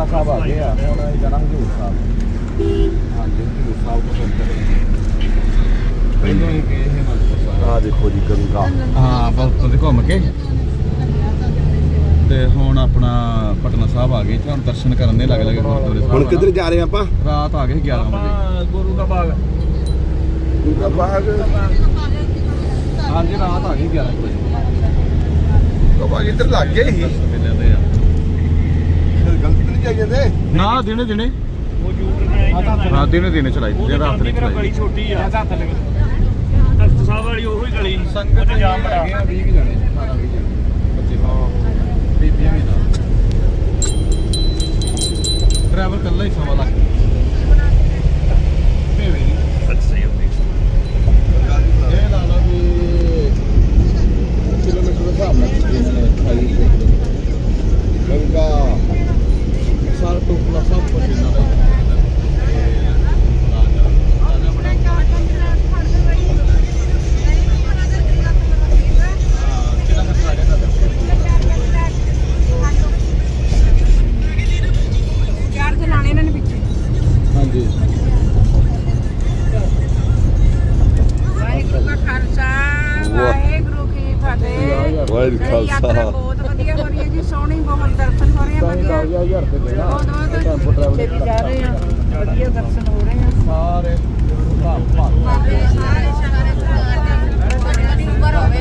ਪਟਨਾ ਸਾਹਿਬ ਆ ਗਏ ਆ ਹੁਣ ਅਸੀਂ ਜਾਣਾ ਹਜੂਰ ਸਾਹਿਬ। ਹਾਂਜੀ ਹਜੂਰ ਸਾਹਿਬ ਤੋਂ ਫਿਰ ਪਹਿਲਾਂ ਹੀ ਗਏ ਅਨੰਦਪੁਰ ਸਾਹਿਬ। ਆ ਦੇਖੋ ਜੀ ਗੰਗਾ। ਹਾਂ ਉੱਤੋਂ ਦੀ ਘੁੰਮ ਕੇ। ਤੇ ਹੁਣ ਆਪਣਾ ਪਟਨਾ ਸਾਹਿਬ ਆ ਗਏ ਤੇ ਹੁਣ ਦਰਸ਼ਨ ਕਰਨ ਦੇ ਲੱਗ ਲੱਗੇ ਗੁਰਦੁਆਰੇ ਸਾਹਿਬ। ਹੁਣ ਕਿੱਧਰ ਜਾ ਰਹੇ ਆਪਾਂ? ਰਾਤ ਆ ਗਏ 11 ਵਜੇ। ਗੁਰੂ ਦਾ ਬਾਗ। ਗੁਰਗਾ ਬਾਗ? ਹਾਂਜੀ ਰਾਤ ਆ ਗਏ 11 ਵਜੇ। ਬਾਗ ਇੱਧਰ ਲੱਗ ਗਏ ਹੀ ਵੇਲੇ ਦੇ ਆ। ਨਾ ਦਿਨੇ ਦਿਨੇ। ਉਹ ਨੇ ਰਾਤ ਦਿਨੇ ਦਿਨੇ ਚਲਾਈ ਤੇ ਰਾਤ ਰਾਤ ਨਹੀਂ ਗਲੀ ਚਲਾਈ ਛੋਟੀ ਆ। ਤਖਤ ਸਾਹਿਬ ਵਾਲੀ ਉਹੀ ਗਲੀ। ਸੰਗਤ ਜਾਮ ਬੜਾ। ਹੈਗੇ ਆ 20 ਕੁ ਜਣੇ 18 20 ਜਣੇ ਬੱਚੇ ਹਾਂ ਬੀਬੀਆਂ ਵੀ ਨਾਲ। ਡਰਾਈਵਰ ਕੱਲਾ ਹੀ ਸਵਾ ਲੱਖ ਚਲਾਣੇ ਇਹਨਾਂ ਨੇ ਪਿੱਛੇ ਹਾਂਜੀ ਵਾਹਿਗੁਰੂ ਦਾ ਖਾਲਸਾ ਵਾਹਿਗੁਰੂ ਕੀ ਫਤਿਹ ਵਾਹਿਗੁਰੂ ਇਹ ਖਾਲਸਾ। ਯਾਤਰਾ ਬਹੁਤ ਵਧੀਆ ਹੋ ਰਹੀ ਹੈ ਜੀ ਸੋਹਣੀ ਬਹੁਤ ਦਰਸ਼ਨ ਹੋ ਰਹੇ ਆ ਵਧੀਆ 10000 ਰੁਪਏ ਦੇਣਾ। ਬਹੁਤ ਬਹੁਤ ਟੈਂਪੋ ਬੱਚੇ ਵੀ ਜਾ ਰਹੇ ਆ ਵਧੀਆ ਦਰਸ਼ਨ ਹੋ ਰਹੇ ਆ ਸਾਰੇ ਧਾਮ ਭਾਗ ਬਾਬੇ ਦੇ ਸਾਰੇ ਸਾਰੇ ਗੁਰਦੁਆਰੇ ਦੇ ਉੱਪਰ ਹੋਵੇ।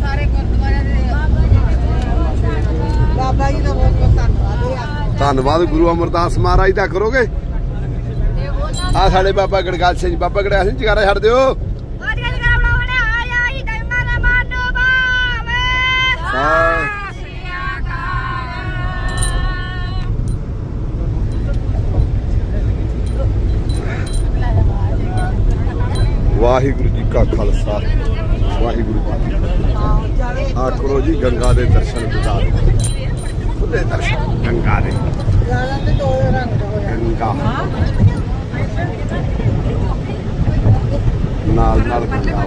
ਸਾਰੇ ਗੁਰਦੁਆਰੇ ਦੇ ਬਾਬਾ ਜੀ ਦਾ ਬਹੁਤ ਬਹੁਤ ਧੰਨਵਾਦ। ਧੰਨਵਾਦ। ਗੁਰੂ ਅਮਰਦਾਸ ਮਹਾਰਾਜ ਦਾ ਕਰੋਗੇ? ਆ ਸਾਡੇ ਬਾਬਾ ਗੜਗਾਲ ਸਿੰਘ ਬਾਬਾ ਗੜਗਾਲ ਸਿੰਘ ਜਗਾਰਾ ਛੱਡ ਦਿਓ। ਵਾਹਿਗੁਰੂ ਜੀ ਕਾ ਖਾਲਸਾ, ਵਾਹਿਗੁਰੂ ਜੀ ਕੀ ਫਤਿਹ। ਆਖਰੋ ਜੀ ਗੰਗਾ ਦੇ ਦਰਸ਼ਨ ਗੁਜ਼ਾਰ ਖੁੱਲੇ ਦਰਸ਼ਨ, ਗੰਗਾ ਦੇ। ਲਾਲਾ ਤੇ ਦੋ ਹੋਇਆ ਗੰਗਾ। ਨਾਲ ਨਾਲ ਗੰਗਾ।